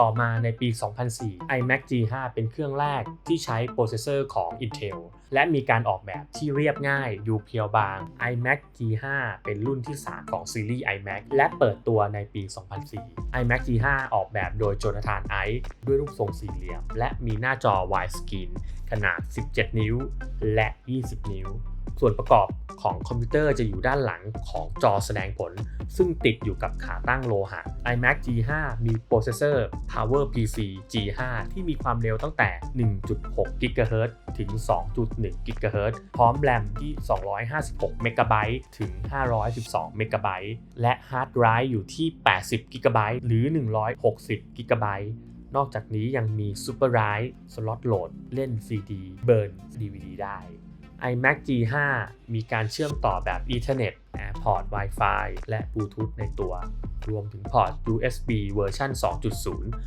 ต่อมาในปี 2004 iMac G5 เป็นเครื่องแรกที่ใช้โปรเซสเซอร์ของ Intel และมีการออกแบบที่เรียบง่ายดูเพียวบาง iMac G5 เป็นรุ่นที่ 3 ของซีรีส์ iMac และเปิดตัวในปี 2004 iMac G5 ออกแบบโดยโจนาธานไอซ์ด้วยรูปทรงสี่เหลี่ยม และมีหน้าจอ widescreen ขนาด 17 นิ้ว และ 20 นิ้วส่วนประกอบของคอมพิวเตอร์จะอยู่ด้านหลังของจอแสดงผล ซึ่งติดอยู่กับขาตั้งโลหะ iMac G5 มีโปรเซสเซอร์ PowerPC G5 ที่มีความเร็วตั้งแต่ 1.6 GHz ถึง 2.1 GHz พร้อมแรมที่ 256 MB ถึง 512 MB และฮาร์ดไดรฟ์อยู่ที่ 80 GB หรือ 160 GB นอกจากนี้ยังมี Super Write สล็อตโหลด เล่น CD เบิร์น DVD ได้ iMac G5 มีการเชื่อมต่อแบบ Ethernet AirPort Wi-Fi และ Bluetooth ในตัว รวมถึงพอร์ต USB เวอร์ชัน2.0